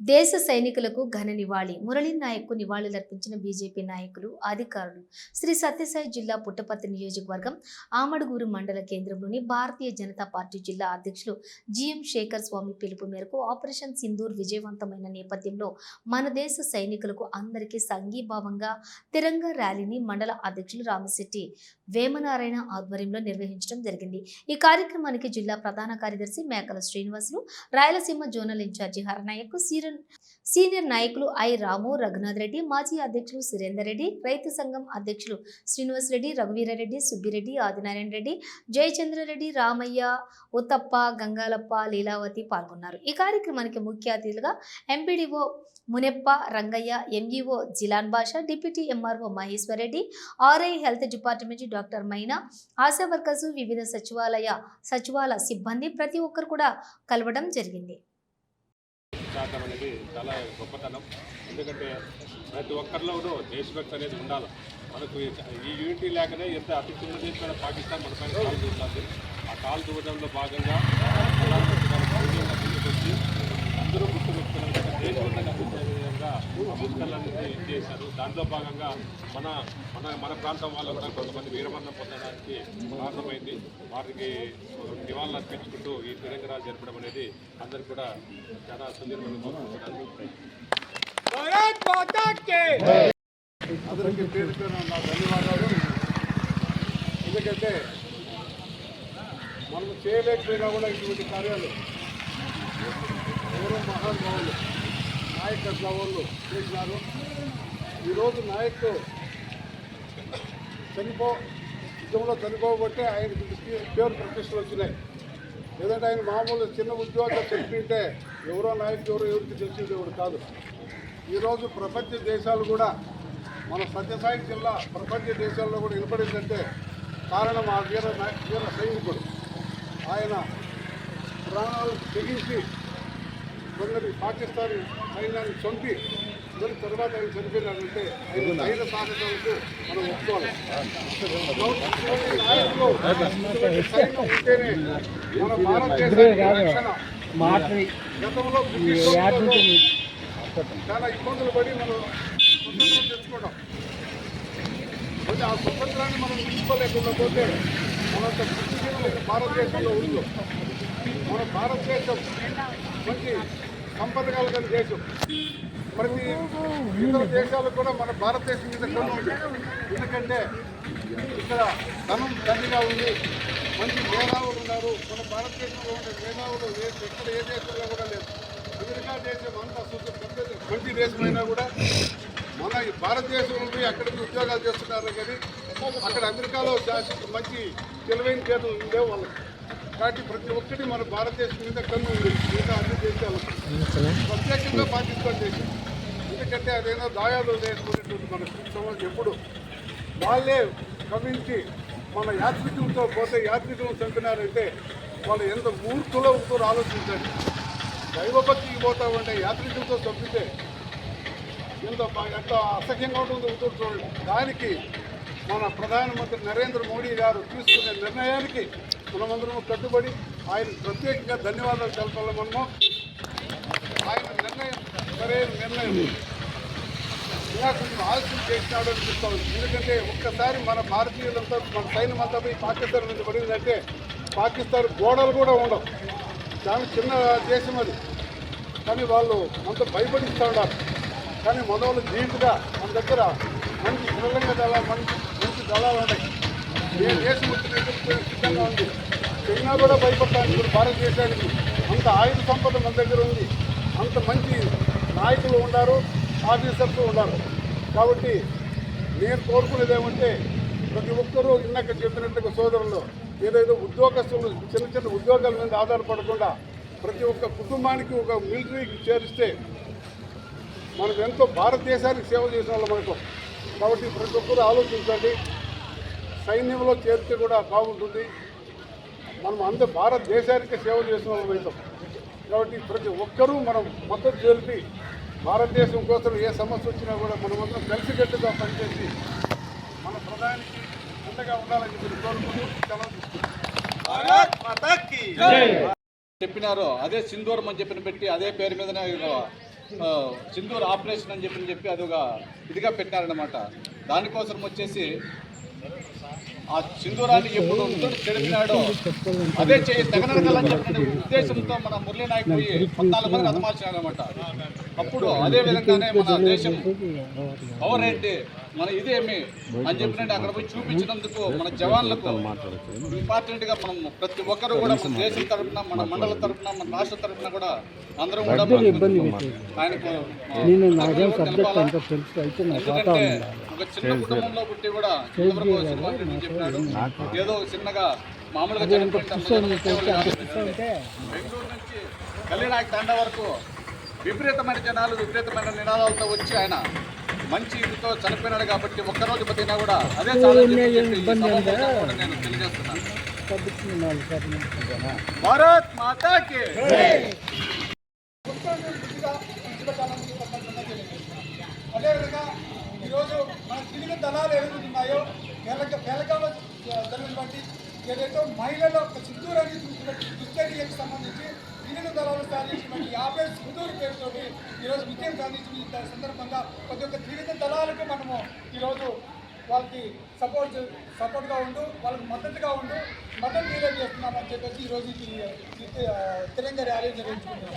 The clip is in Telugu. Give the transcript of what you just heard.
దేశ సైనికులకు ఘన నివాళి. మురళీ నాయక్కు నివాళులర్పించిన బీజేపీ నాయకులు అధికారులు శ్రీ సత్యసాయి జిల్లా పుట్టపర్తి నియోజకవర్గం ఆమడుగూరు మండల కేంద్రంలోని భారతీయ జనతా పార్టీ జిల్లా అధ్యక్షులు జిఎం శేఖర్ స్వామి పిలుపు మేరకు ఆపరేషన్ సింధూర్ విజయవంతమైన నేపథ్యంలో మన దేశ సైనికులకు అందరికీ సంఘీభావంగా తిరంగ ర్యాలీని మండల అధ్యక్షులు రామశెట్టి వేమనారాయణ ఆధ్వర్యంలో నిర్వహించడం జరిగింది. ఈ కార్యక్రమానికి జిల్లా ప్రధాన కార్యదర్శి Mekala Srinivasulu Rayalaseema zonal incharge Haranayak senior senior నాయకులు ఐ రాము రఘునాథ్ రెడ్డి మాజీ అధ్యక్షులు సురేందర్ రెడ్డి రైతు సంఘం అధ్యక్షులు శ్రీనివాస్ రెడ్డి రఘువీరారెడ్డి సుబ్బిరెడ్డి ఆదినారాయణ రెడ్డి జయచంద్రారెడ్డి రామయ్య ఉత్తప్ప గంగాలప్ప లీలావతి పాల్గొన్నారు. ఈ కార్యక్రమానికి ముఖ్య అతిథులుగా MPDO Muneppa Rangaiah MEO Jilan Basha deputy MRO Maheshwar Reddy RI health department doctor doctor Maina Asha workers వివిధ సచివాలయ సచివాలయ సిబ్బంది ప్రతి ఒక్కరు కూడా కలవడం జరిగింది. శాతం అనేది చాలా గొప్పతనం. ఎందుకంటే ప్రతి ఒక్కరిలోనూ దేశభక్తి అనేది ఉండాలి. మనకు ఈ యూనిటీ లేకనే ఎంత అతి చిన్న దేశమైన పాకిస్తాన్ మన పైన కాలు దూరుతుంది. ఆ కాలు దూరడంలో భాగంగా వచ్చి అందరూ గుర్తుపెట్టుకున్నారు. దేశమంతా అందించారు విధంగా పుస్తకాలన్నీ చేశారు. దాంట్లో భాగంగా మన మన మన ప్రాంతం వాళ్ళు కూడా కొంతమంది వీరమరణం పొందడానికి కారణమైంది. వారికి నివాళులు అర్పించుకుంటూ ఈ తెలంగాణ జరపడం అనేది అందరికీ కూడా చాలా సందర్భంగా కోరుకుంటున్నాను. అందరికీ పేరు పేరు నా ధన్యవాదాలు. ఎందుకంటే మనం చేయలేకపోయినా కూడా ఇటువంటి కార్యాలు ఎవరో మహానుభావులు? నాయకత్వ వాళ్ళు చేసినారు. ఈరోజు నాయకు చనిపో యుద్ధంలో చనిపోబట్టే ఆయనకి పేరు ప్రతిష్టలు వచ్చినాయి. లేదంటే ఆయన మామూలు చిన్న ఉద్యోగం చెప్పింటే ఎవరో నాయకుడు ఎవరో ఎవరికి తెలిసింది ఎవరు కాదు. ఈరోజు ప్రపంచ దేశాలు కూడా మన సత్యసాయి జిల్లా ప్రపంచ దేశాల్లో కూడా నిలబడిందంటే కారణం ఆ వీర వీర సైనికుడు. ఆయన ప్రాణాలు తెగించి కొందరి పాకిస్తాన్ సైన్యాన్ని చంపి మరి తర్వాత ఆయన చనిపోయినాడంటే ఆయన ధైర్య సాధనలకు మనం ఒప్పుకోవాలి. సైన్యం ఉంటేనే మన భారతదేశానికి రక్షణ గతంలో బ్రిటిష్ వాళ్ళతో చాలా ఇబ్బందులు పడి మనం స్వతంత్రం తెచ్చుకోవడం. మరి ఆ స్వతంత్రాన్ని మనం తీసుకోలేకుండా పోతే మనంత భారతదేశంలో ఉందో మన భారతదేశం మంచి సంపద కలిగిన దేశం. ప్రతి ఇతర దేశాలకు కూడా మన భారతదేశం మీద కన్ను ఎందుకంటే ఇక్కడ ధనం దండిగా ఉంది. మంచి మేధావులు ఉన్నారు. మన భారతదేశంలో ఉండే మేధావులు ఏ- ఎక్కడ ఏ దేశంలో కూడా లేదు అమెరికా దేశం అంతా సుఖ- పెద్ద మంచి దేశమైనా కూడా మన ఈ భారతదేశం నుండి అక్కడికి ఉద్యోగాలు చేస్తున్నారు కానీ అక్కడ అమెరికాలో మంచి తెలివైన చేతులు ఉండేవి వాళ్ళకి. కాబట్టి ప్రతి ఒక్కటి మన భారతదేశం మీద కన్ను ఉంది. మిగతా అన్ని దేశాలు. ప్రత్యేకంగా పాకిస్తాన్ దేశం. ఎందుకంటే అదేదో దాయాలు చేసుకునేటువంటి మన సమాజం ఎప్పుడు వాళ్ళే గమనించి మన యాత్రికులతో పోతే యాత్రికులను చంపినారంటే వాళ్ళు ఎంత మూర్ఖులో ఉంటారో ఆలోచించండి. దైవభక్తికి పోతామంటే యాత్రికులతో చంపితే ఎంత బా- ఎంత అసహ్యంగా ఉంటుందో ఉంటుంది చూడండి. దానికి మన ప్రధానమంత్రి నరేంద్ర మోడీ గారు తీసుకునే నిర్ణయానికి మనమందరము కట్టుబడి ఆయన ప్రత్యేకంగా ధన్యవాదాలు తెలపాలి మనము ఆయన నిర్ణయం సరైన నిర్ణయం. ఇలా కొంచెం ఆలస్యం చేసినాడు అనిపిస్తాం ఎందుకంటే ఒక్కసారి మన భారతీయులంతా మన సైన్యం అంతా పోయి పాకిస్తాన్ మీద పడిందంటే పాకిస్తాన్ గోడలు కూడా ఉండవు. చాలా చిన్న దేశం అది. కానీ వాళ్ళు అంత భయపడిస్తూ ఉన్నారు కానీ మన వాళ్ళు మన దగ్గర మంచి దృఢంగా దళాలు మంచి మంచి దళాలు ఉన్నాయి. ఏ దేశం సిద్ధంగా ఉంది చైనా కూడా భయపడటానికి ఇప్పుడు భారతదేశానికి అంత ఆయుధ సంపద మన దగ్గర ఉంది అంత మంచి నాయకులు ఉన్నారు ఆఫీసర్స్ ఉన్నారు కాబట్టి నేను కోరుకునేది ఏమంటే ప్రతి ఒక్కరూ ఇందాక చెప్పినట్టుగా సోదరులు ఏదైతే ఉద్యోగస్తులు చిన్న చిన్న ఉద్యోగాల మీద ఆధారపడకుండా ప్రతి ఒక్క కుటుంబానికి ఒక మిలిటరీకి చేరిస్తే మనం ఎంతో భారతదేశానికి సేవ చేసిన వాళ్ళు మనకు కాబట్టి ప్రతి ఒక్కరూ ఆలోచించండి. సైన్యంలో చేరితే కూడా బాగుంటుంది. మనం అంత భారతదేశానికి సేవ చేసిన వాళ్ళం అవుతాం కాబట్టి ప్రతి ఒక్కరూ మనం మద్దతు తెలిపి భారతదేశం కోసం ఏ సమస్య వచ్చినా కూడా మనమందరం కలిసికట్టుగా పనిచేసి మన ప్రధానికి అండగా ఉండాలని చెప్పి కోరుకుంటూ సెలవు తీసుకుంటాం చెప్పినారో. అదే సింధూరం అని చెప్పిన పెట్టి అదే పేరు మీదనే సింధూర్ ఆపరేషన్ అని చెప్పి చెప్పి అది ఒక ఇదిగా పెట్టారనమాట దానికోసం వచ్చేసి ఆ సింధూరాన్ని ఎప్పుడు చెడిపినాడో అదే చేయి తెగనరగాలని చెప్పిన ఉద్దేశంతో మన మురళీ నాయక్ పోయి పద్నాలుగు మంది హతమార్చాడు అనమాట అప్పుడు అదే విధంగానే మన దేశం పవర్ ఏంటి మన ఇదేమి అని చెప్పినట్టు అక్కడ పోయి చూపించినందుకు మన జవాన్లకు ఇంపార్టెంట్గా మనం ప్రతి ఒక్కరు కూడా మన దేశం తరపున మన మండల తరపున మన రాష్ట్ర తరపున కూడా అందరం కూడా ఆయనకు ఒక చిన్న కుటుంబంలో పుట్టి కూడా ఇంతవరకు చెప్పినాడు ఏదో చిన్నగా మామూలుగా. బెంగళూరు నుంచి కళ్యాణాయక తండ వరకు విపరీతమైన జనాలు విపరీతమైన నినాదాలతో వచ్చి ఆయన మంచి ఇదితో చనిపోయినాడు కాబట్టి ఒక్కరోజు బతికినా కూడా అదే చాలా నేను తెలియజేస్తున్నాను. భారత్ మాతాకి ఈరోజు మన తిరిగి దళాలు ఏదైతే ఉన్నాయో కేరళ కేరళలో జరిగినటువంటి ఏదైతే మహిళల ఒక అని అనేది చూసినటువంటి దుశ్చర్యకు సంబంధించి తిరిగి దళాలు సాధించినటువంటి యాభై సింధూర్ పేరుతోటి ఈరోజు విజయం సాధించిన సందర్భంగా ప్రతి ఒక్క త్రివిధ దళాలకు మనము ఈరోజు వాళ్ళకి సపోర్ట్ సపోర్ట్గా ఉండు వాళ్ళకి మద్దతుగా ఉండు మద్దతు తెలియజేస్తున్నామని చెప్పేసి ఈరోజు ఈ ర్యాలీ నిర్వహించుకుంటున్నాం.